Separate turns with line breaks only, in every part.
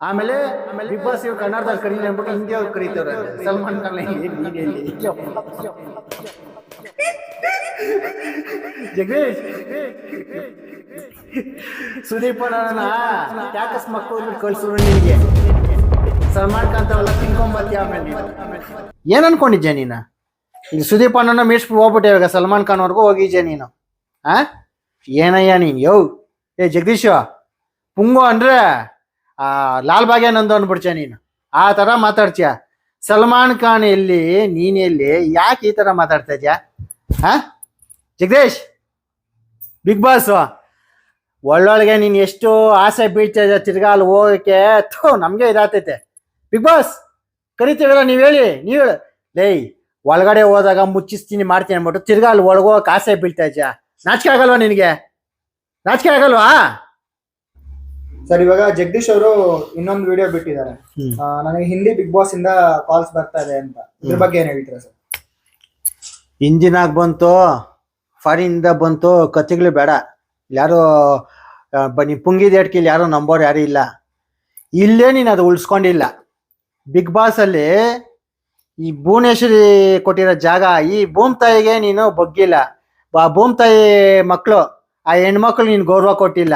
ಆಮೇಲೆ big boss ಇವ್ರು ಕನ್ನಡದಲ್ಲಿ ಕರೀಲಿ ಅಂದ್ಬಿಟ್ಟು ಹಿಂದಿ ಅವ್ರು ಕರೀತಾರೆ ಸಲ್ಮಾನ್ ಖಾನ್ ಜಗದೀಶ್. ಸುದೀಪ್ ಅಣ್ಣ ಯಾಕಸ್ ಮಕ್ಕಳು ಕಳ್ಸಿದ್ರು ನಿನಗೆ? ಸಲ್ಮಾನ್ ಖಾನ್ ಅವೆಲ್ಲ ತಿನ್ಕೊಂಬತ್ತಿ ಆಮೇಲೆ ನೀನು. ಏನ್ ಅನ್ಕೊಂಡಿದ್ಯಾ ನೀನು? ಈಗ ಸುದೀಪ್ ಅಣ್ಣನ ಮೀರ್ಸ್ಬಿಟ್ಟು ಹೋಗ್ಬಿಟ್ಟೆ ಇವಾಗ ಸಲ್ಮಾನ್ ಖಾನ್ ಅವ್ರಿಗೂ ಹೋಗಿದ್ಯಾ ನೀನು? ಆ? ಏನಯ್ಯ ನೀನು? ಯೋ. ಏ ಜಗದೀಶ ಪುಂಗು ಅಂದ್ರೆ ಆ, ಲಾಲ್ ಬಾಗೆ ನಂದು ಅಂದ್ಬಿಡ್ತೀಯ ನೀನು. ಆ ಥರ ಮಾತಾಡ್ತೀಯ? ಸಲ್ಮಾನ್ ಖಾನ್ ಎಲ್ಲಿ, ನೀನ್ ಎಲ್ಲಿ, ಯಾಕೆ ಈ ಥರ ಮಾತಾಡ್ತಾ ಇದ್ಯಾ? ಹಾ? Jagadish, big boss. ಒಳ್ಳೊಳಗೆ ನೀನು ಎಷ್ಟು ಆಸೆ ಬೀಳ್ತಾ ಇದ್ದ ತಿರ್ಗಾ ಅಲ್ಲಿ ಹೋಗಕ್ಕೆ? ಥೋ, ನಮಗೆ ಇದಾಗ್ತೈತೆ. ಬಿಗ್ ಬಾಸ್ ಕರಿತೀವಲ್ಲ ನೀವು ಹೇಳಿ ನೀವು ಹೇಳಿ. ಲೇಯ್, ಒಳಗಡೆ ಹೋದಾಗ ಮುಚ್ಚಿಸ್ತೀನಿ, ಮಾಡ್ತೀನಿ ಅಂದ್ಬಿಟ್ಟು ತಿರ್ಗಾ ಅಲ್ಲಿ ಆಸೆ ಬೀಳ್ತಾ ನಾಚಿಕೆ ಆಗಲ್ವಾ ನಿನಗೆ? ನಾಚಿಕೆ ಆಗಲ್ವಾ?
ಸರ್ ಇವಾಗ ಜಗದೀಶ್ ಅವರು ಇನ್ನೊಂದು ವಿಡಿಯೋ ಬಿಟ್ಟಿದ್ದಾರೆ.
ಹ್ಮ್.
ಆ, ನನಗೆ ಹಿಂದಿ ಬಿಗ್ ಬಾಸ್ ಇಂದ ಕಾಲ್ಸ್ ಬರ್ತಾ ಇದೆ ಅಂತ. ಇದ್ರ ಬಗ್ಗೆ ಏನ್ ಹೇಳ್ತೀರಾ ಸರ್?
ಇಂಜಿನ್ ಆಗಿ ಬಂತು ಫಾರಿನಿಂದ ಬಂತು ಕತ್ತಿಗಳು ಬೇಡ. ಯಾರು ಬನ್ನಿ ಪುಂಗಿದ ಇಲ್ಲಿ ಯಾರು ನಂಬೋರು ಯಾರು ಇಲ್ಲ. ಇಲ್ಲೇ ನೀನು ಅದು ಉಳಿಸ್ಕೊಂಡಿಲ್ಲ. ಬಿಗ್ ಬಾಸ್ ಅಲ್ಲಿ ಈ ಭುವನೇಶ್ವರಿ ಕೊಟ್ಟಿರೋ ಜಾಗ ಈ ಭೂಮ್ ತಾಯಿಗೆ ನೀನು ಬಗ್ಗಿಲ್ಲ. ಆ ಭೂಮ್ ತಾಯಿ ಮಕ್ಕಳು ಆ ಹೆಣ್ಮಕ್ಳು ನೀನು ಗೌರವ ಕೊಟ್ಟಿಲ್ಲ.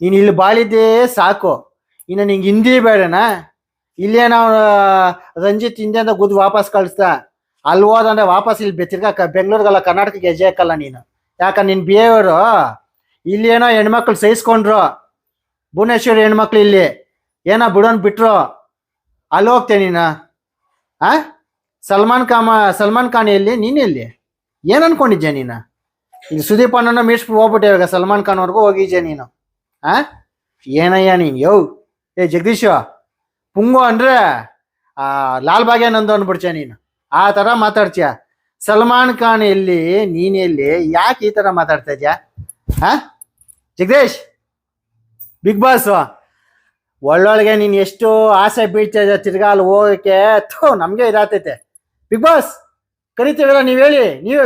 ನೀನು ಇಲ್ಲಿ ಬಾಳಿದ್ದೇ ಸಾಕು. ಇನ್ನು ನಿಂಗೆ ಹಿಂದಿ ಬೇಡನಾ? ಇಲ್ಲೇ ನಾವು ರಂಜಿತ್ ಹಿಂದೆಯಿಂದ ಗುದ್ದು ವಾಪಸ್ ಕಳಿಸ್ದ. ಅಲ್ಲಿ ಹೋದಂದ್ರೆ ವಾಪಸ್ ಇಲ್ಲಿ ತಿರ್ಗಾ ಬೆಂಗಳೂರಿಗೆಲ್ಲ, ಕರ್ನಾಟಕಕ್ಕೆ ಹೆಜ್ಜೆ ಹಾಕಲ್ಲ ನೀನು. ಯಾಕ ನಿನ್ನ ಬಿಹೇವಿಯರು ಇಲ್ಲಿ ಏನೋ ಹೆಣ್ಮಕ್ಳು ಸಹಿಸ್ಕೊಂಡ್ರು. ಭುವನೇಶ್ವರ ಹೆಣ್ಮಕ್ಳು ಇಲ್ಲಿ. ಏನೋ ಬಿಡೋನ್ ಬಿಟ್ರು. ಅಲ್ಲಿ ಹೋಗ್ತೇ ನೀನು. ಆ? ಸಲ್ಮಾನ್ ಖಾಮ ಸಲ್ಮಾನ್ ಖಾನ್ ಎಲ್ಲಿ? ನೀನು ಎಲ್ಲಿ? ಏನು ಅನ್ಕೊಂಡಿದ್ಯಾ ನೀನು? ಈಗ ಸುದೀಪ್ ಅಣ್ಣನ ಮೀರ್ಸ್ಬಿಟ್ಟು ಹೋಗ್ಬಿಟ್ಟೆ ಇವಾಗ, ಸಲ್ಮಾನ್ ಖಾನ್ವರೆಗೂ ಹೋಗಿದ್ಯಾ ನೀನು? ಆ? ಏನಯ್ಯ ನೀನು? ಯೋ. ಏ, ಜಗದೀಶ, ಪುಂಗು ಅಂದ್ರೆ, ಆ, ಲಾಲ್ ಬಾಗೆ ನಂದು ಅಂದ್ಬಿಡ್ತೀಯ ನೀನು. ಆ ಥರ ಮಾತಾಡ್ತೀಯ. ಸಲ್ಮಾನ್ ಖಾನ್ ಎಲ್ಲಿ, ನೀನ್ ಎಲ್ಲಿ, ಯಾಕೆ ಈ ಥರ ಮಾತಾಡ್ತಾ ಇದ್ಯಾ? ಹಾ ಜಗದೀಶ್, ಬಿಗ್ ಬಾಸ್. ಒಳ್ಳೊಳಗೆ ನೀನು ಎಷ್ಟು ಆಸೆ ಬೀಳ್ತಾ ಇದ್ದ ತಿರ್ಗಾ ಅಲ್ಲಿ ಹೋಗಕ್ಕೆ? ಥೋ, ನಮಗೆ ಇದಾಗ್ತೈತೆ. ಬಿಗ್ ಬಾಸ್ ಕರಿತೀವಲ್ಲ ನೀವು ಹೇಳಿ ನೀವು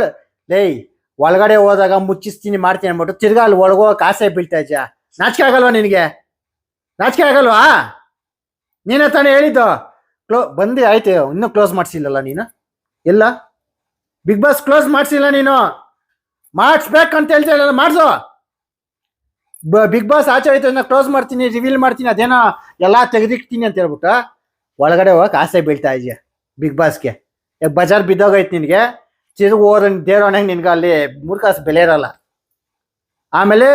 ಹೇಳಿ. ಒಳಗಡೆ ಹೋದಾಗ ಮುಚ್ಚಿಸ್ತೀನಿ, ಮಾಡ್ತೀನಿ ಅಂದ್ಬಿಟ್ಟು ತಿರ್ಗಾ ಅಲ್ಲಿ ಆಸೆ ಬೀಳ್ತಾ ಇದ್ಯಾ? ನಾಚಿಕೆ ಆಗಲ್ವಾ ನಿನಗೆ? ನಾಚಿಕೆ ಆಗಲ್ವಾ? ನೀನೇ ತಾನೇ ಹೇಳಿದ್ದು. ಕ್ಲೋ ಬಂದು, ಆಯ್ತು, ಇನ್ನೂ ಕ್ಲೋಸ್ ಮಾಡಿಸಿಲ್ಲಲ್ಲ ನೀನು? ಎಲ್ಲ ಬಿಗ್ ಬಾಸ್ ಕ್ಲೋಸ್ ಮಾಡಿಸಿಲ್ಲ ನೀನು? ಮಾಡಿಸ್ಬೇಕಂತ ಹೇಳ್ತಾ ಮಾಡಿಸು. ಬಿಗ್ ಬಾಸ್ ಆಚೆ ಆಯ್ತು ಕ್ಲೋಸ್ ಮಾಡ್ತೀನಿ ರಿವೀಲ್ ಮಾಡ್ತೀನಿ, ಅದೇನೋ ಎಲ್ಲ ತೆಗೆದಿಕ್ತೀನಿ ಅಂತ ಹೇಳ್ಬಿಟ್ಟು ಒಳಗಡೆ ಹೋಗಕ್ಕೆ ಆಸೆ ಬೀಳ್ತಾ ಇದೆಯಾ ಬಿಗ್ ಬಾಸ್ಗೆ ಬಜಾರ್ ಬಿದ್ದೋಗೈತೆ ನಿನಗೆ? ತಿರುಗಿ ಹೋದ ದೇವ್ರ ನಿನ್ಗೆ ಅಲ್ಲಿ ಮೂರು ಕಾಸು ಬೆಲೆ ಇರಲ್ಲ. ಆಮೇಲೆ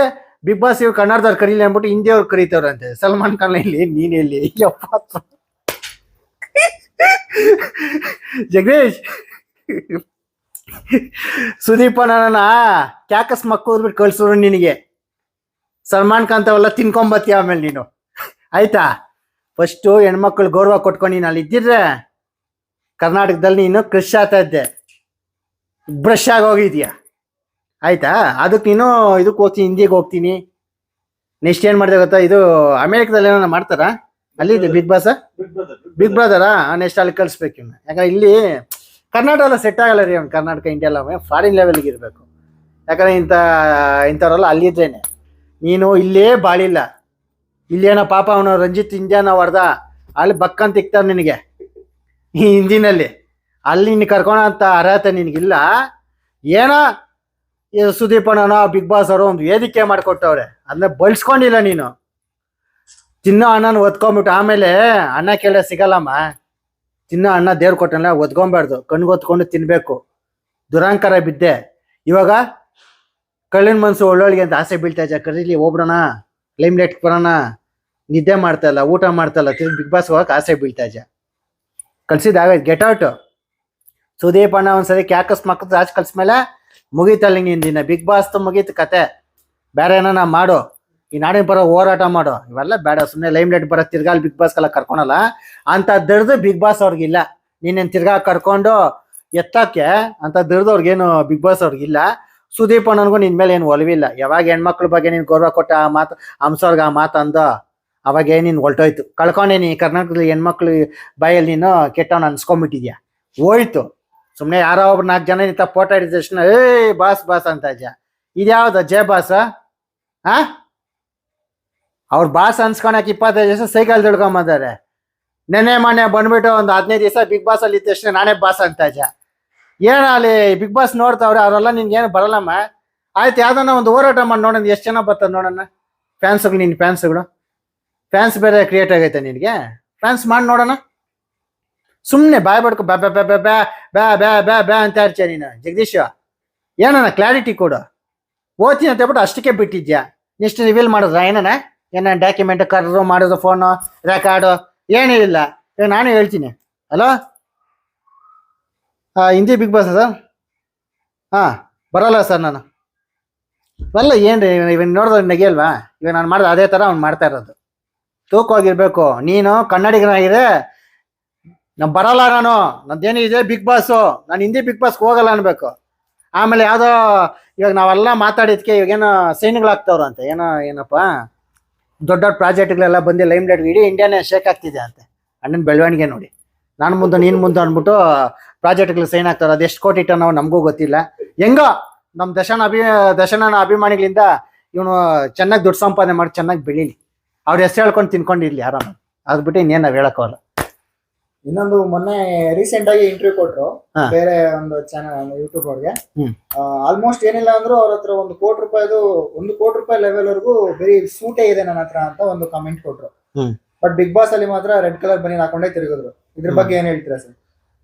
ಬಿಗ್ ಬಾಸ್ ಇವ್ರು ಕನ್ನಡದವ್ರು ಕರೀಲಿ ಅಂದ್ಬಿಟ್ಟು ಹಿಂದಿಯವ್ರು ಕರೀತವ್ರಂತೆ ಸಲ್ಮಾನ್ ಖಾನ್ ಇಲ್ಲಿ, ನೀನ್ ಎಲ್ಲಿ ಯಪ್ಪ. ಜಗದೀಶ್. ಸುದೀಪ ನನ್ನ ಕ್ಯಾಕಸ್ ಮಕ್ಕಳು ಕಳ್ಸೋರು ನಿನಗೆ. ಸಲ್ಮಾನ್ ಖಾನ್ ಅವೆಲ್ಲ ತಿನ್ಕೊಂಬತ್ತಿ ಆಮೇಲೆ ನೀನು. ಆಯ್ತಾ? ಫಸ್ಟು ಹೆಣ್ಮಕ್ಳು ಗೌರವ ಕೊಟ್ಕೊಂಡು ನೀನು ಅಲ್ಲಿ ಇದ್ದಿದ್ರೆ ಕರ್ನಾಟಕದಲ್ಲಿ ನೀನು ಕೃಷಿ ಆಗ್ತಾ ಇದ್ದೆ. ಬ್ರಷ್ ಆಗಿ ಹೋಗಿದ್ಯಾ? ಆಯ್ತಾ? ಅದಕ್ಕೆ ನೀನು ಇದಕ್ಕೆ ಹೋಗ್ತೀನಿ ಹಿಂದಿಗೆ ಹೋಗ್ತೀನಿ. ನೆಕ್ಸ್ಟ್ ಏನು ಮಾಡಿದೆ ಗೊತ್ತಾ? ಇದು ಅಮೇರಿಕದಲ್ಲಿ ಏನಾರ ಮಾಡ್ತಾರಾ? ಅಲ್ಲಿ ಇದೆ ಬಿಗ್ ಬಾಸ್ ಬಿಗ್ ಬ್ರದರಾ ನೆಕ್ಸ್ಟ್ ಅಲ್ಲಿ ಕಳಿಸ್ಬೇಕು ಇನ್ನು ಯಾಕಂದ್ರೆ ಇಲ್ಲಿ ಕರ್ನಾಟಕ ಎಲ್ಲ ಸೆಟ್ ಆಗಲ್ಲ ರೀ ಅವ್ನು ಕರ್ನಾಟಕ ಇಂಡಿಯಾ ಎಲ್ಲ ಫಾರಿನ್ ಲೆವೆಲ್ಗೆ ಇರಬೇಕು. ಯಾಕಂದ್ರೆ ಇಂಥ ಇಂಥವ್ರೆಲ್ಲ ಅಲ್ಲಿದ್ದೇನೆ ನೀನು ಇಲ್ಲೇ ಬಾಳಿಲ್ಲ. ಇಲ್ಲೇನೋ ಪಾಪ ಅವನು ರಂಜಿತ್ ಇಂಡಿಯಾನ ಹೊಡೆದ. ಅಲ್ಲಿ ಬಕ್ಕಂತ ಇಕ್ತಾರೆ ನಿನಗೆ. ಈ ಹಿಂದಿನಲ್ಲಿ. ಅಲ್ಲಿ ನಿನ್ನ ಕರ್ಕೊಳೋ ಅಂತ ಅರ್ಹತೆ ನಿನಗಿಲ್ಲ. ಏನೋ ಸುದೀಪ್ ಅಣ್ಣ ಬಿಗ್ ಬಾಸ್ ಅವರು ಒಂದು ವೇದಿಕೆ ಮಾಡಿಕೊಟ್ಟವ್ರೆ. ಅದನ್ನ ಬಳಸ್ಕೊಂಡಿಲ್ಲ ನೀನು. ತಿನ್ನೋ ಅಣ್ಣನ ಒದ್ಕೊಂಬಿಟ್ಟು ಆಮೇಲೆ ಅಣ್ಣ ಕೇಳ ಸಿಗಲ್ಲಮ್ಮ. ತಿನ್ನೋ ಅಣ್ಣ ದೇವ್ರು ಕೊಟ್ಟಲ್ಲ ಒದ್ಕೊಂಬಾರ್ದು. ಕಣ್ಗೊತ್ಕೊಂಡು ತಿನ್ಬೇಕು. ದುರಾಂಕರ ಬಿದ್ದೆ. ಇವಾಗ ಕಳ್ಳಿನ ಮನ್ಸು ಒಳ್ಳೊಳ್ಳಿಗೆ ಅಂತ ಆಸೆ ಬೀಳ್ತಾ ಇದ್ದ ಕರೀಲಿ ಹೋಗ್ಬಿಡೋಣ. ಲೈಮ್ ಲೈಟ್ ಬರೋಣ. ನಿದ್ದೆ ಮಾಡ್ತಾ ಇಲ್ಲ, ಊಟ ಮಾಡ್ತಾ ಇಲ್ಲ. ತಿರ್ಗಿ ಬಿಗ್ ಬಾಸ್ ಹೋಗಕ್ಕೆ ಆಸೆ ಬೀಳ್ತಾ ಇದ್ದ ಕಳ್ಸಿದಾಗೈತೆ ಗೆಟ್ ಔಟ್ ಸುದೀಪ್ ಅಣ್ಣ ಒಂದ್ಸರಿ ಕ್ಯಾಕಸ್ ಮಕ್ಕಳು ರಾಜ್ ಕಳ್ಸ್ಮೇಲೆ ಮುಗೀತಲ್ಲ ನಿನ್ ಇಂದಿನ ಬಿಗ್ ಬಾಸ್ ಮುಗೀತು ಕತೆ. ಬೇರೆ ಏನಾನ ಮಾಡು. ಈ ನಾಡಿನ ಪರ ಹೋರಾಟ ಮಾಡು. ಇವೆಲ್ಲ ಬೇಡ. ಸುಮ್ಮನೆ ಲೈಮ್ ಲೈಟ್ ಬರೋ ತಿರ್ಗಾಲ್ ಬಿಗ್ ಬಾಸ್ಗೆಲ್ಲ ಕರ್ಕೊಳಲ್ಲ. ಅಂತ ದರ್ದು ಬಿಗ್ ಬಾಸ್ ಅವ್ರಿಗಿಲ್ಲ ನೀನೇನು ತಿರ್ಗಾ ಕರ್ಕೊಂಡು ಎತ್ತಕ್ಕೆ ಅಂತ ದರ್ದವ್ರಿಗೇನು ಬಿಗ್ ಬಾಸ್ ಅವ್ರಿಗಿಲ್ಲ ಸುದೀಪ್ ಅಣ್ಣನಿಗೂ ನಿನ್ ಮೇಲೆ ಏನು ಒಲವಿಲ್ಲ. ಯಾವಾಗ ಹೆಣ್ಮಕ್ಳ ಬಗ್ಗೆ ನೀನು ಗೌರವ ಕೊಟ್ಟ ಆ ಮಾತು ಹಂಸವ್ರಿಗೆ ಆ ಮಾತು ಅಂದ, ಅವಾಗ ನೀನು ಹೊಲ್ಟೋಯ್ತು. ಕಳ್ಕೊಂಡೇನಿ ಕರ್ನಾಟಕದಲ್ಲಿ ಹೆಣ್ಮಕ್ಳು ಬಾಯಲ್ಲಿ ನೀನು ಕೆಟ್ಟವನ್ನ ಅನ್ಸ್ಕೊಂಬಿಟ್ಟಿದ್ಯಾ? ಹೋಯ್ತು. ಸುಮ್ಮನೆ ಯಾರೋ ಒಬ್ರು ನಾಲ್ಕು ಜನ ನಿಂತ ಫೋಟೋ ಹಿಡಿದ ತಕ್ಷಣ ಏಯ್, ಬಾಸ್ ಬಾಸ್ ಅಂತ ಅಜ್ಜ ಇದ್ಯಾವ್ದು? ಜಯ ಬಾಸ್? ಹಾ? ಅವ್ರ ಬಾಸ್ ಅನ್ಸ್ಕೊಳಕ್ ಇಪ್ಪತ್ತೈದು ದಿವಸ ಸೈಕಲ್ ದುಡ್ಕೊಂಬಂದಾರೆ ನೆನೆ ಮೊನ್ನೆ ಬಂದ್ಬಿಟ್ಟು ಒಂದು ಹದಿನೈದು ದಿವಸ ಬಿಗ್ ಬಾಸ್ ಅಲ್ಲಿ ಇದ್ದ ತಕ್ಷಣ ನಾನೇ ಬಾಸ್ ಅಂತ ಅಜ್ಜ ಏನ ಅಲ್ಲಿ ಬಿಗ್ ಬಾಸ್ ನೋಡ್ತಾವ್ರೆ, ಅವರೆಲ್ಲ ನಿನ್ಗೆ ಏನು ಬರಲ್ಲಮ್ಮ? ಆಯ್ತು ಯಾವ್ದನ್ನ ಒಂದು ಹೋರಾಟ ಮಾಡಿ ನೋಡೋಣ, ಎಷ್ಟು ಜನ ಬರ್ತದೆ ನೋಡೋಣ? ಫ್ಯಾನ್ಸ್ಗಳು ನಿನ್ನ ಫ್ಯಾನ್ಸ್ಗಳು ಫ್ಯಾನ್ಸ್ ಬೇರೆ ಕ್ರಿಯೇಟ್ ಆಗೈತೆ ನಿನಗೆ? ಫ್ಯಾನ್ಸ್ ಮಾಡಿ ನೋಡೋಣ? ಸುಮ್ಮನೆ ಬಾಯ್ ಬಡ್ಕೊ ಬ್ಯಾ ಬ್ಯಾ ಬ್ಯಾ ಬ್ಯಾ ಬ್ಯಾ ಬ್ಯಾ ಬ್ಯಾ ಬ್ಯಾ ಅಂತ ಇರ್ತೀಯ ನೀನು, ಜಗದೀಶ? ಏನಣ್ಣ ಕ್ಲಾರಿಟಿ ಕೊಡು. ಓದ್ತೀನಿ ಅಂತ ಹೇಳ್ಬಿಟ್ಟು ಅಷ್ಟಕ್ಕೆ ಬಿಟ್ಟಿದ್ಯಾ? ನೆಕ್ಸ್ಟ್ ರಿವೀಲ್ ಮಾಡಿದ್ರ, ಏನಣ್ಣ? ಏನ ಡಾಕ್ಯುಮೆಂಟ್ ಕರ್ರು ಮಾಡೋದು ಫೋನು ರೆಕಾರ್ಡು ಏನಿಲ್ಲ ಇವಾಗ ನಾನು ಹೇಳ್ತೀನಿ. Hello Hindi Big Boss sir ಹಾಂ, ಬರಲ್ಲ ಸರ್ ನಾನು. ಅಲ್ಲ ಏನು ರೀ ಇವನು ನೋಡಿದ್ರೆ ಅಲ್ವಾ? ಇವಾಗ ನಾನು ಮಾಡಿದ ಅದೇ ಥರ ಅವ್ನು ಮಾಡ್ತಾ ಇರೋದು. ತೂಕವಾಗಿರ್ಬೇಕು. ನೀನು ಕನ್ನಡಿಗನಾಗಿದೆ ನಾನು ಬರಲ್ಲ ನಾನು. ನಂದೇನು ಇದೆ ಬಿಗ್ ಬಾಸು ನಾನು ಹಿಂದಿ ಬಿಗ್ ಬಾಸ್ಗೆ ಹೋಗಲ್ಲ ಅನ್ಬೇಕು. ಆಮೇಲೆ ಯಾವುದೋ ಇವಾಗ ನಾವೆಲ್ಲ ಮಾತಾಡಿದ್ಕೆ ಇವಾಗೇನೋ ಸೈನ್ಗಳಾಗ್ತವ್ರು ಅಂತ. ಏನೋ, ಏನಪ್ಪ? ದೊಡ್ಡ ದೊಡ್ಡ ಪ್ರಾಜೆಕ್ಟ್ಗಳೆಲ್ಲ ಬಂದು ಲೈಮ್ ಲೈಟ್ ಇಡೀ ಇಂಡಿಯಾನೇ ಶೇಕ್ ಆಗ್ತಿದೆ ಅಂತೆ. ಅಣ್ಣನ ಬೆಳವಣಿಗೆ ನೋಡಿ. ನಾನು ಮುಂದೆ, ನೀನು ಮುಂದೆ ಅಂದ್ಬಿಟ್ಟು ಪ್ರಾಜೆಕ್ಟ್ಗಳು ಸೈನ್ ಆಗ್ತಾರೆ ಅದು ಎಷ್ಟು ಕೋಟಿ ನಾವು ನಮಗೂ ಗೊತ್ತಿಲ್ಲ. ಹೆಂಗೋ ನಮ್ಮ ದಶನ ಅಭಿ ದಶನ ಅಭಿಮಾನಿಗಳಿಂದ ಇವನು ಚೆನ್ನಾಗಿ ದುಡ್ಡು ಸಂಪಾದನೆ ಮಾಡಿ ಚೆನ್ನಾಗಿ ಬೆಳೀಲಿ. ಅವ್ರ ಹೆಸರು ಹೇಳ್ಕೊಂಡು ತಿನ್ಕೊಂಡಿರ್ಲಿ ಆರಾಮ ಅದು ಬಿಟ್ಟು ಇನ್ನೇನು ನಾವು ಹೇಳೋಕ್ಕಲ್ಲ
ಇನ್ನೊಂದು ಮೊನ್ನೆ ರೀಸೆಂಟ್ ಆಗಿ ಇಂಟರ್ವ್ಯೂ ಕೊಟ್ರು.
ಹಾ.
ಬೇರೆ ಒಂದು ಚಾನಲ್ ಯೂಟ್ಯೂಬ್ ಅವ್ರಿಗೆ.
ಹ್ಮ್.
ಆಲ್ಮೋಸ್ಟ್ ಏನಿಲ್ಲ ಅಂದ್ರು ಅವ್ರ ಹತ್ರ ಒಂದು ಕೋಟಿ ರೂಪಾಯಿದು ಒಂದು ಕೋಟಿ ರೂಪಾಯಿ ಲೆವೆಲ್ ವರೆಗೂ ಬರೀ ಸೂಟೇ ಇದೆ ನನ್ನ ಹತ್ರ ಅಂತ ಒಂದು ಕಮೆಂಟ್ ಕೊಟ್ರು.
ಹ್ಮ್.
ಬಟ್ ಬಿಗ್ ಬಾಸ್ ಅಲ್ಲಿ ಮಾತ್ರ ರೆಡ್ ಕಲರ್ ಬನ್ನಿ ಹಾಕೊಂಡೇ ತಿರುಗಿದ್ರು. ಇದ್ರ ಬಗ್ಗೆ ಏನ್ ಹೇಳ್ತೀರಾ ಸರ್?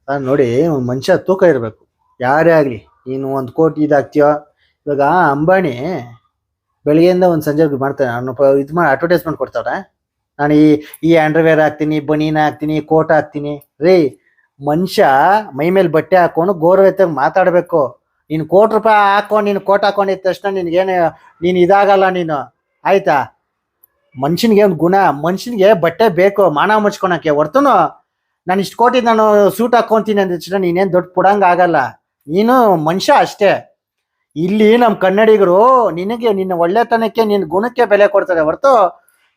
ಸರ್ ನೋಡಿ ಒಂದ್ ಮನುಷ್ಯ ತೂಕ ಇರಬೇಕು. ಯಾರೇ ಆಗಲಿ ನೀನು ಒಂದು ಕೋಟಿ ಇದಾಗ್ತೀಯೋ? ಇವಾಗ ಅಂಬಾನಿ ಬೆಳಿಗ್ಗೆಯಿಂದ ಒಂದು ಸಂಜೆ ಮಾಡ್ತಾನೆ. ಅವನು ಇದು ಮಾಡಿ ಅಡ್ವರ್ಟೈಸ್ಮೆಂಟ್ ಕೊಡ್ತಾವ್ರೆ. ನಾನು ಈ ಈ ಅಂಡರ್ವೇರ್ ಹಾಕ್ತೀನಿ, ಬನೀನ್ ಹಾಕ್ತೀನಿ, ಕೋಟ್ ಹಾಕ್ತೀನಿ. ರೀ, ಮನುಷ್ಯ ಮೈ ಮೇಲೆ ಬಟ್ಟೆ ಹಾಕೊಂಡು ಗೌರವತ್ತಾಗಿ ಮಾತಾಡಬೇಕು. ನೀನು ಕೋಟಿ ರೂಪಾಯಿ ಹಾಕೊಂಡು ನೀನು ಕೋಟ್ ಹಾಕೊಂಡಿದ ತಕ್ಷಣ ನಿನಗೇನು, ನೀನು ಇದಾಗಲ್ಲ ನೀನು. ಆಯ್ತಾ? ಮನುಷ್ಯನಿಗೆ ಒಂದು ಗುಣ, ಮನುಷ್ಯನಿಗೆ ಬಟ್ಟೆ ಬೇಕು, ಮಾನ ಮುಚ್ಕೊಳಕ್ಕೆ. ಹೊರ್ತುನು ನಾನು ಇಷ್ಟು ಕೋಟಿ ನಾನು ಸೂಟ್ ಹಾಕೊಂತೀನಿ ಅಂದ ತಕ್ಷಣ ನೀನೇನು ದೊಡ್ಡ ಪುಡಂಗ ಆಗಲ್ಲ. ನೀನು ಮನುಷ್ಯ ಅಷ್ಟೇ. ಇಲ್ಲಿ ನಮ್ಮ ಕನ್ನಡಿಗರು ನಿನಗೆ, ನಿನ್ನ ಒಳ್ಳೆತನಕ್ಕೆ ನಿನ್ನ ಗುಣಕ್ಕೆ ಬೆಲೆ ಕೊಡ್ತಾರೆ. ಹೊರತು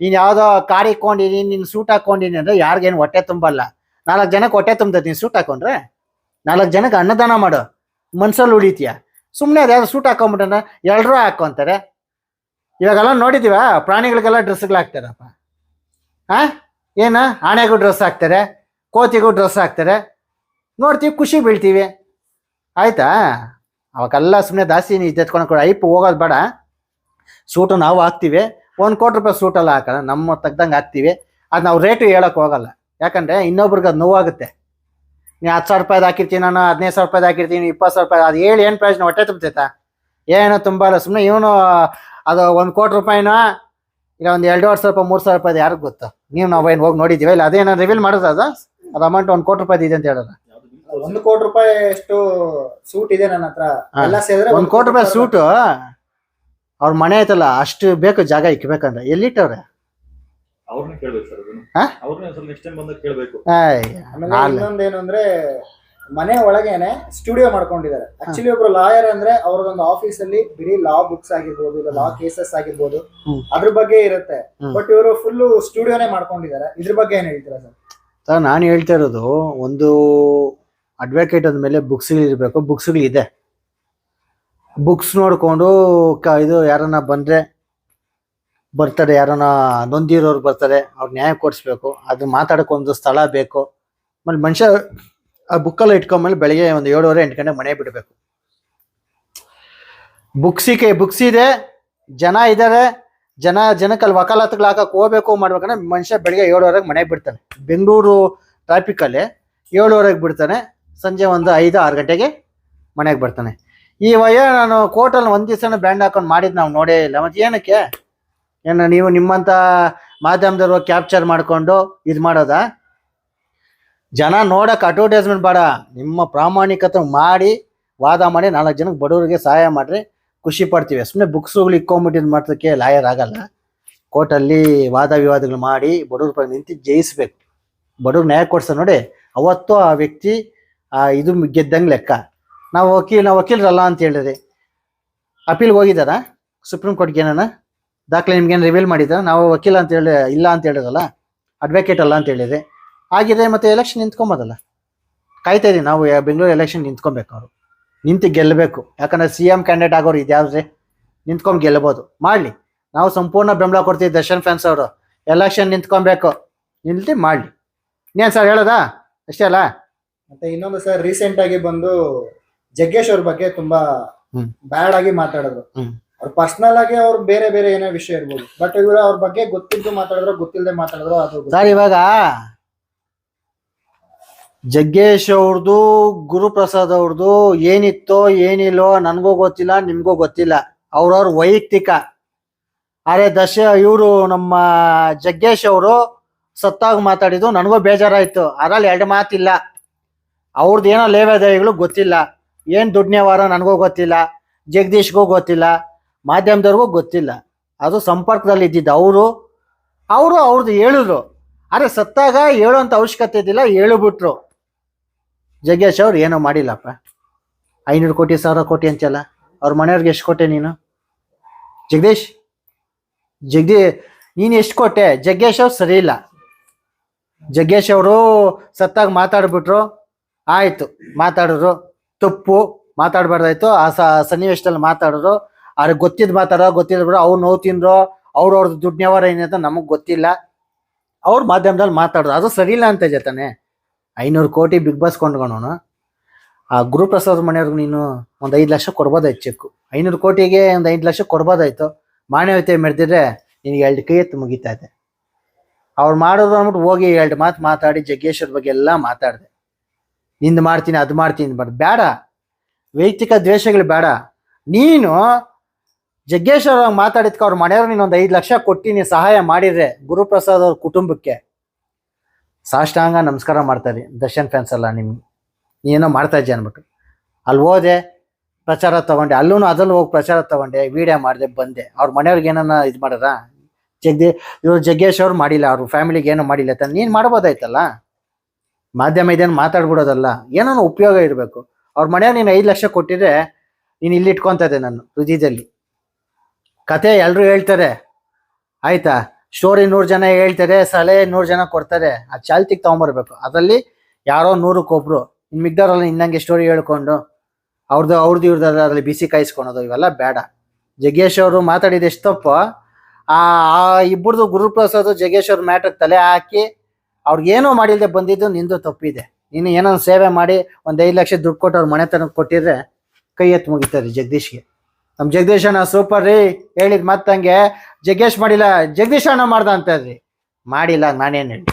ನೀನು ಯಾವ್ದೋ ಕಾರ್ ಇಕ್ಕೊಂಡಿನಿ ನೀನ್ ಸೂಟ್ ಹಾಕೊಂಡಿನಿ ಅಂದ್ರೆ ಯಾರಿಗೇನು ಹೊಟ್ಟೆ ತುಂಬಲ್ಲ. ನಾಲ್ಕು ಜನಕ್ಕೆ ಹೊಟ್ಟೆ ತುಂಬತ್ತೆ ನೀನ್ ಸೂಟ್ ಹಾಕೊಂಡ್ರೆ. ನಾಲ್ಕು ಜನಕ್ಕೆ ಅನ್ನದಾನ ಮಾಡು. ಮನ್ಸಲ್ಲಿ ಉಳಿತೀಯ? ಸುಮ್ಮನೆ ಅದ್ಯಾವ್ದು ಸೂಟ್ ಹಾಕೊಂಬಿಟ್ರೆ ಎಲ್ಲರೂ ಹಾಕೊಂತಾರೆ. ಇವಾಗೆಲ್ಲ ನೋಡಿದೀವ? ಪ್ರಾಣಿಗಳಿಗೆಲ್ಲ ಡ್ರೆಸ್ಗಳು ಹಾಕ್ತಾರಪ್ಪ ಹಾ ಏನ? ಆಣೆಗೂ ಡ್ರೆಸ್ ಹಾಕ್ತಾರೆ, ಕೋತಿಗೂ ಡ್ರೆಸ್ ಹಾಕ್ತಾರೆ. ನೋಡ್ತೀವಿ, ಖುಷಿ ಬೀಳ್ತೀವಿ. ಆಯ್ತಾ? ಅವಾಗೆಲ್ಲ ಸುಮ್ಮನೆ ಜಾಸ್ತಿ ಎತ್ಕೊಂಡು ಕೊಡ. ಐಪ್ ಹೋಗೋದು ಬೇಡ. ಸೂಟು ನಾವು ಹಾಕ್ತೀವಿ. ಒಂದು ಕೋಟಿ ರೂಪಾಯಿ ಸೂಟಲ್ಲ ಹಾಕಲ್ಲ ನಮ್ಮ ತೆಗ್ದಂಗೆ ಹಾಕ್ತೀವಿ. ಅದು ನಾವು ರೇಟು ಹೇಳೋಕೆ ಹೋಗಲ್ಲ. ಯಾಕಂದರೆ ಇನ್ನೊಬ್ರಿಗೆ ಅದು ನೋವಾಗುತ್ತೆ. ನೀವು ಹತ್ತು ಸಾವಿರ ರೂಪಾಯ್ದು ಹಾಕಿರ್ತೀನಿ ನಾನು ಹದಿನೈದು ಸಾವಿರ ರೂಪಾಯ್ದು ಹಾಕಿರ್ತೀನಿ ಇಪ್ಪತ್ತು ಸಾವಿರ ರೂಪಾಯಿ ಅದು ಹೇಳಿ ಏನು ಪ್ರಯೋಜನ? ಹೊಟ್ಟೆ ತುಂಬತೈತಾ? ಏನು ತುಂಬಲ್ಲ ಸುಮ್ಮನೆ ಇವನು ಅದು ಒಂದು ಕೋಟಿ ರೂಪಾಯಿನೋ ಇಲ್ಲ ಒಂದು ಎರಡೂವರೆ ಸಾವಿರ ರೂಪಾಯಿ ಮೂರು ಸಾವಿರ ರೂಪಾಯಿ ಯಾರಿಗೂ ಗೊತ್ತು? ನೀವು ನಾವು ಏನು ಹೋಗಿ ನೋಡಿದ್ದೀವಿ ಇಲ್ಲ ಅದೇನೋ ರಿವೀಲ್ ಮಾಡೋದು ಅದು? ಅದು ಅಮೌಂಟ್ ಒಂದು ಕೋಟಿ ರೂಪಾಯಿ ಇದೆ ಅಂತ ಹೇಳೋದು.
ಒಂದು ಕೋಟಿ ರೂಪಾಯಿ ಎಷ್ಟು ಸೂಟ್ ಇದೆ ನನ್ನ ಹತ್ರ.
ಹಾ.
ಎಲ್ಲ ಸೇರಿದ್ರೆ
ಒಂದು ಕೋಟಿ ರೂಪಾಯಿ ಸೂಟು ಅವ್ರ ಮನೆ ಐತಲ್ಲ ಅಷ್ಟು ಬೇಕು ಜಾಗ ಇಕ್ಬೇಕಂದ್ರೆ. ಎಲ್ಲಿಟ್ಟವ್ರೆ
ಅವ್ರನ್ನ ಕೇಳ್ಬೇಕು ಸರ್ ಅದನ್ನು.
ಹಾ?
ಅವ್ರನ್ನ ಸ್ವಲ್ಪ ನೆಕ್ಸ್ಟ್ ಟೈಮ್ ಬಂದಾಗ ಕೇಳ್ಬೇಕು.
ಆಯ್,
ಆಮೇಲೆ
ನಾಲ್-
ಇನ್ನೊಂದೇನು ಅಂದ್ರೆ ಮನೆ ಒಳಗೇನೆ ಸ್ಟುಡಿಯೋ ಮಾಡ್ಕೊಂಡಿದ್ದಾರೆ. ಆಕ್ಚುಲಿ ಒಬ್ರು ಲಾಯರ್ ಅಂದ್ರೆ ಅವ್ರದೊಂದು ಆಫೀಸ್ ಅಲ್ಲಿ ಬರೀ ಲಾ ಬುಕ್ಸ್ ಆಗಿರ್ಬೋದು ಇಲ್ಲ ಲಾ ಕೇಸಸ್ ಆಗಿರ್ಬೋದು.
ಹ್ಮ್.
ಅದ್ರ ಬಗ್ಗೆ ಇರುತ್ತೆ.
ಹ್ಮ್.
ಬಟ್ ಇವರು ಫುಲ್ ಸ್ಟುಡಿಯೋನೇ ಮಾಡ್ಕೊಂಡಿದ್ದಾರೆ. ಇದ್ರ ಬಗ್ಗೆ ಏನ್ ಹೇಳ್ತೀರಾ ಸರ್?
ಸರ್ ನಾನು ಹೇಳ್ತಾ ಇರೋದು ಒಂದು ಅಡ್ವೊಕೇಟ್ ಅಂದಮೇಲೆ ಬುಕ್ಸ್ಗಳಿರಬೇಕು ಬುಕ್ಸ್ಗಳಿದೆ ಬುಕ್ಸ್ ನೋಡಿಕೊಂಡು ಕ ಇದು ಯಾರನ್ನ ಬಂದರೆ ಬರ್ತಾರೆ, ಯಾರನ್ನ ನೊಂದಿರೋರು ಬರ್ತಾರೆ, ಅವ್ರು ನ್ಯಾಯ ಕೊಡಿಸ್ಬೇಕು, ಅದು ಮಾತಾಡೋಕೆ ಒಂದು ಸ್ಥಳ ಬೇಕು. ಆಮೇಲೆ ಮನುಷ್ಯ ಆ ಬುಕ್ಕಲ್ಲಿ ಇಟ್ಕೊಂಡ್ಮೇಲೆ ಬೆಳಿಗ್ಗೆ ಒಂದು ಏಳುವರೆ, ಎಂಟು ಗಂಟೆ ಮನೆ ಬಿಡಬೇಕು. ಬುಕ್ಸಿಗೆ ಬುಕ್ಸ್ ಇದೆ, ಜನ ಇದ್ದಾರೆ ಜನ ಜನಕ್ಕೆ ಅಲ್ಲಿ ವಕಾಲತ್ಗಳು ಹಾಕಕ್ಕೆ ಹೋಗ್ಬೇಕು ಮಾಡ್ಬೇಕಂದ್ರೆ ಮನುಷ್ಯ ಬೆಳಿಗ್ಗೆ ಏಳುವರೆಗೆ ಮನೆಗೆ ಬಿಡ್ತಾನೆ. ಬೆಂಗಳೂರು ಟ್ರಾಫಿಕಲ್ಲಿ ಏಳುವರೆಗೆ ಬಿಡ್ತಾನೆ, ಸಂಜೆ ಒಂದು ಐದು, ಆರು ಗಂಟೆಗೆ ಮನೆಗೆ ಬರ್ತಾನೆ. ಈ ವಯ ನಾನು ಕೋರ್ಟಲ್ಲಿ ಒಂದ್ ದಿವಸನ ಬ್ಯಾಂಡ್ ಹಾಕೊಂಡು ಮಾಡಿದ್ ನಾವು ನೋಡೇ ಇಲ್ಲ. ಮತ್ತೆ ಏನಕ್ಕೆ? ಏನು ನೀವು ನಿಮ್ಮಂತ ಮಾಧ್ಯಮದವರು ಕ್ಯಾಪ್ಚರ್ ಮಾಡಿಕೊಂಡು ಇದು ಮಾಡೋದಾ? ಜನ ನೋಡಕ್ಕೆ ಅಡ್ವರ್ಟೈಸ್ಮೆಂಟ್ ಬೇಡ. ನಿಮ್ಮ ಪ್ರಾಮಾಣಿಕತೆ ಮಾಡಿ ವಾದ ಮಾಡಿ ನಾಲ್ಕು ಜನಕ್ಕೆ ಬಡವರಿಗೆ ಸಹಾಯ ಮಾಡ್ರಿ, ಖುಷಿ ಪಡ್ತೀವಿ. ಸುಮ್ಮನೆ ಬುಕ್ಸ್ಗಳು ಇಕ್ಕೊಂಬಿಟ್ಟಿದ್ ಮಾಡೋದಕ್ಕೆ ಲಾಯರ್ ಆಗಲ್ಲ. ಕೋರ್ಟಲ್ಲಿ ವಾದ ವಿವಾದಗಳು ಮಾಡಿ ಬಡವ್ರ ಪರ ನಿಂತು ಜಯಿಸ್ಬೇಕು. ಬಡವ್ರು ನ್ಯಾಯ ಕೊಡ್ಸ ನೋಡಿ ಅವತ್ತು ಆ ವ್ಯಕ್ತಿ ಇದು ಗೆದ್ದಂಗೆ ಲೆಕ್ಕ. ನಾವು ವಕೀಲ್, ನಾವು ವಕೀಲರಲ್ಲ ಅಂತ ಹೇಳಿದ್ರಿ. ಅಪೀಲ್ಗೆ ಹೋಗಿದ್ದಾರಾ? ಸುಪ್ರೀಂ ಕೋರ್ಟ್ಗೆ ಏನಾನ? ದಾಖಲೆ ನಿಮ್ಗೇನು ರಿವೀಲ್ ಮಾಡಿದ್ದಾರೆ ನಾವು ವಕೀಲ ಅಂತ ಹೇಳಿ, ಇಲ್ಲ ಅಂತ ಹೇಳಿದ್ರಲ್ಲ ಅಡ್ವೊಕೇಟ್ ಅಲ್ಲ ಅಂತ ಹೇಳಿದ್ರಿ. ಆಗಿದೆ ಮತ್ತೆ ಎಲೆಕ್ಷನ್ ನಿಂತ್ಕೊಂಬೋದಲ್ಲ. ಕಾಯ್ತಾ ಇದೀವಿ ನಾವು ಬೆಂಗಳೂರು ಎಲೆಕ್ಷನ್ ನಿಂತ್ಕೊಬೇಕು ಅವರು. ನಿಂತು ಗೆಲ್ಲಬೇಕು. ಯಾಕಂದ್ರೆ ಸಿ ಎಂ ಕ್ಯಾಂಡಿಡೇಟ್ ಆಗೋರು ಇದ್ಯಾವ್ರಿ ನಿಂತ್ಕೊಂಡು ಗೆಲ್ಲಬೋದು ಮಾಡಲಿ. ನಾವು ಸಂಪೂರ್ಣ ಬೆಂಬಲ ಕೊಡ್ತೀವಿ ದರ್ಶನ್ ಫ್ಯಾನ್ಸ್ ಅವರು. ಎಲೆಕ್ಷನ್ ನಿಂತ್ಕೊಬೇಕು. ನಿಲ್ತಿ ಮಾಡಲಿ. ಇನ್ನೇನು ಸರ್ ಹೇಳೋದಾ? ಅಷ್ಟೇ ಅಲ್ಲ?
ಮತ್ತೆ ಇನ್ನೊಂದು ಸರ್ ರೀಸೆಂಟ್ ಆಗಿ ಬಂದು ಜಗ್ಗೇಶ್ ಅವ್ರ ಬಗ್ಗೆ ತುಂಬಾ. ಬ್ಯಾಡ್ ಆಗಿ ಮಾತಾಡಿದ್ರು. ಅವ್ರ ಪರ್ಸನಲ್ ಆಗಿ ಅವ್ರ ಬೇರೆ ಬೇರೆ ಏನೋ ವಿಷಯ ಇರ್ಬೋದು. ಬಟ್ ಇವರು ಅವ್ರ ಬಗ್ಗೆ ಗೊತ್ತಿದ್ದು ಮಾತಾಡಿದ್ರು ಗೊತ್ತಿಲ್ಲದೆ ಮಾತಾಡಿದ್ರು ಅದು.
ಸರ್ ಇವಾಗ ಜಗ್ಗೇಶ್ ಅವ್ರದ್ದು ಗುರುಪ್ರಸಾದ್ ಅವ್ರದ್ದು ಏನಿತ್ತೋ ಏನಿಲ್ಲೋ ನನಗೂ ಗೊತ್ತಿಲ್ಲ ನಿಮ್ಗೂ ಗೊತ್ತಿಲ್ಲ. ಅವ್ರವ್ರ ವೈಯಕ್ತಿಕ. ಅರೆ ದಶ ಇವರು ನಮ್ಮ ಜಗ್ಗೇಶ್ ಅವರು ಸತ್ತಾಗ ಮಾತಾಡಿದ್ದು ನನಗೂ ಬೇಜಾರಾಯಿತು. ಅದ್ರಲ್ಲಿ ಎರಡು ಮಾತಿಲ್ಲ. ಅವ್ರದ್ದು ಏನೋ ಲೇವಾದೇವಿಗಳು ಗೊತ್ತಿಲ್ಲ. ಏನ್ ವಾರ ನನಗೂ ಗೊತ್ತಿಲ್ಲ, ಜಗದೀಶ್ಗೂ ಗೊತ್ತಿಲ್ಲ, ಮಾಧ್ಯಮದವ್ರಿಗೂ ಗೊತ್ತಿಲ್ಲ. ಅದು ಸಂಪರ್ಕದಲ್ಲಿ ಇದ್ದಿದ್ದು ಅವರು ಅವರು ಅವ್ರದ್ದು ಹೇಳಿದ್ರು. ಆದರೆ ಸತ್ತಾಗ ಹೇಳೋಂಥ ಅವಶ್ಯಕತೆ ಇದ್ದಿಲ್ಲ, ಹೇಳಿಬಿಟ್ರು. ಜಗ್ಗೇಶ್ ಅವ್ರು ಏನೋ ಮಾಡಿಲ್ಲಪ್ಪ. ಐನೂರು ಕೋಟಿ, ಸಾವಿರ ಕೋಟಿ ಅಂತೆಲ್ಲ. ಅವ್ರ ಮನೆಯವ್ರಿಗೆ ಎಷ್ಟು ಕೊಟ್ಟೆ ನೀನು? ಜಗದೀಶ್, ಜಗದೀ, ನೀನು ಎಷ್ಟು ಕೊಟ್ಟೆ? ಜಗ್ಗೇಶ್ ಅವ್ರು ಸರಿ ಇಲ್ಲ. ಜಗ್ಗೇಶ್ ಅವರು ಸತ್ತಾಗ ಮಾತಾಡ್ಬಿಟ್ರು. ಆಯಿತು, ಮಾತಾಡಿದ್ರು. ತಪ್ಪು ಮಾತಾಡ್ಬಾರ್ದಾಯ್ತು. ಆ ಸನ್ನಿವೇಶದಲ್ಲಿ ಮಾತಾಡೋರು, ಅವ್ರಿಗೆ ಗೊತ್ತಿದ್ದು ಮಾತಾಡೋ ಗೊತ್ತಿಲ್ಲ ಬಿಡು ಅವ್ರು ನೋವು ತಿಂದ್ರು ಅವ್ರವ್ರದ್ದು ದುಡ್ಡು ವ್ಯವಹಾರ ಏನಂತ ನಮಗೆ ಗೊತ್ತಿಲ್ಲ. ಅವ್ರ ಮಾಧ್ಯಮದಲ್ಲಿ ಮಾತಾಡೋದು ಅದು ಸರಿ ಇಲ್ಲ ಅಂತ ಜತಾನೆ ಐನೂರು ಕೋಟಿ ಬಿಗ್ ಬಾಸ್ ಕೊಂಡ್ಕೊಳೋನು ಆ ಗುರುಪ್ರಸಾದ್ ಮನೆಯವ್ರಿಗೆ ನೀನು ಒಂದು ಐದು ಲಕ್ಷ ಕೊಡ್ಬೋದಾಯ್ತು ಚೆಕ್ಕು. ಐನೂರು ಕೋಟಿಗೆ ಒಂದು ಐದು ಲಕ್ಷ ಕೊಡ್ಬೋದಾಯ್ತು. ಮಾನವೀಯತೆ ಮೆರೆದಿದ್ರೆ ನಿನಗೆ ಎರಡು ಕೈ ಎತ್ತು ಮುಗಿತಾ ಇದೆ. ಅವ್ರು ಮಾಡೋದು ಅಂದ್ಬಿಟ್ಟು ಹೋಗಿ ಎರಡು ಮಾತು ಮಾತಾಡಿ ಜಗ್ಗೇಶ್ವರ ಬಗ್ಗೆ ಎಲ್ಲ ಮಾತಾಡಿದೆ. ನಿಂದು ಮಾಡ್ತೀನಿ, ಅದು ಮಾಡ್ತೀನಿ ಬರ್ ಬೇಡ ವೈಯಕ್ತಿಕ ದ್ವೇಷಗಳು ಬೇಡ ನೀನು ಜಗ್ಗೇಶ್ವರ ಮಾತಾಡಿದ್ಕ ಅವ್ರ ಮನೆಯವ್ರು ನೀನು ಒಂದು ಐದು ಲಕ್ಷ ಕೊಟ್ಟು ನೀನು ಸಹಾಯ ಮಾಡಿದ್ರೆ ಗುರುಪ್ರಸಾದ್ ಅವ್ರ ಕುಟುಂಬಕ್ಕೆ. ಸಾಷ್ಟಾಂಗ ನಮಸ್ಕಾರ ಮಾಡ್ತಾರೆ ದರ್ಶನ್ ಫ್ಯಾನ್ಸ್ ಅಲ್ಲ ನಿಮ್ಗೆ ನೀನೋ ಮಾಡ್ತಾ ಇದ್ದೆ ಅನ್ಬಿಟ್ಟು. ಅಲ್ಲಿ ಹೋದೆ, ಪ್ರಚಾರ ತಗೊಂಡೆ. ಅಲ್ಲೂ ಅದ್ರಲ್ಲಿ ಹೋಗಿ ಪ್ರಚಾರ ತಗೊಂಡೆ ವಿಡಿಯೋ ಮಾಡಿದೆ, ಬಂದೆ. ಅವ್ರ ಮನೆಯವ್ರಿಗೆ ಏನನ್ನ ಇದು ಮಾಡಾರ ಜಗ್ದಿ ಇವ್ರು ಜಗ್ಗೇಶ್ ಅವ್ರು ಮಾಡಿಲ್ಲ, ಅವ್ರ ಫ್ಯಾಮಿಲಿಗೆ ಏನೋ ಮಾಡಿಲ್ಲ ತಾನೆ ನೀನು ಮಾಡ್ಬೋದಾಯ್ತಲ್ಲ? ಮಾಧ್ಯಮ ಇದೇನು ಮಾತಾಡ್ಬಿಡೋದಲ್ಲ ಏನೋ ಉಪಯೋಗ ಇರಬೇಕು. ಅವ್ರ ಮನೆಯವ್ರು ನೀನು ಐದು ಲಕ್ಷ ಕೊಟ್ಟಿದ್ರೆ ನೀನು ಇಲ್ಲಿ ಇಟ್ಕೊತಾ ಇದೆ ನಾನು ಹೃದಯದಲ್ಲಿ ಕತೆ ಎಲ್ಲರೂ ಹೇಳ್ತಾರೆ. ಆಯ್ತಾ? ಸ್ಟೋರಿ ನೂರು ಜನ ಹೇಳ್ತಾರೆ, ಸಲಹೆ ನೂರು ಜನ ಕೊಡ್ತಾರೆ. ಆ ಚಾಲ್ತಿಗೆ ತೊಗೊಂಬರ್ಬೇಕು. ಅದರಲ್ಲಿ ಯಾರೋ ನೂರಕ್ಕೊಬ್ರು ಇನ್ನು ಮಿಗ್ದವ್ರಲ್ಲಿ ಇನ್ನಂಗೆ ಸ್ಟೋರಿ ಹೇಳ್ಕೊಂಡು ಅವ್ರದ್ದು ಅವ್ರದ್ದು ಇವ್ರದ್ದು ಅದರಲ್ಲಿ ಬಿಸಿ ಕಾಯಿಸ್ಕೊಳೋದು ಇವೆಲ್ಲ ಬೇಡ. ಜಗ್ಗೇಶ್ ಅವರು ಮಾತಾಡಿದ ಎಷ್ಟು ತಪ್ಪು? ಆ ಆ ಇಬ್ಬರದು ಗುರುಪ್ರಸಾದ್ ಜಗ್ಗೇಶ್ ಅವ್ರ ಮ್ಯಾಟ್ರಿಗೆ ತಲೆ ಹಾಕಿ ಅವ್ರಿಗೇನೋ ಮಾಡಿಲ್ಲದೆ ಬಂದಿದ್ದು ನಿಂದು ತಪ್ಪಿದೆ. ನೀನು ಏನೋ ಸೇವೆ ಮಾಡಿ ಒಂದು ಐದು ಲಕ್ಷ ದುಡ್ಡು ಕೊಟ್ಟು ಅವ್ರ ಮನೆ ತನಕ ಕೊಟ್ಟಿದ್ರೆ ಕೈ ಎತ್ತು ಮುಗಿತಾರೆ ಜಗದೀಶ್ಗೆ. ನಮ್ಮ ಜಗದೀಶ್ ಅಣ್ಣ ಸೂಪರ್ ರೀ. ಹೇಳಿದ್ ಮತ್ತಂಗೆ ಜಗ್ಗೇಶ್ ಮಾಡಿಲ್ಲ, ಜಗದೀಶ್ ಅಣ್ಣ ಮಾಡ್ದ ಅಂತ ರೀ ಮಾಡಿಲ್ಲ, ನಾನೇನು ಹೇಳಿ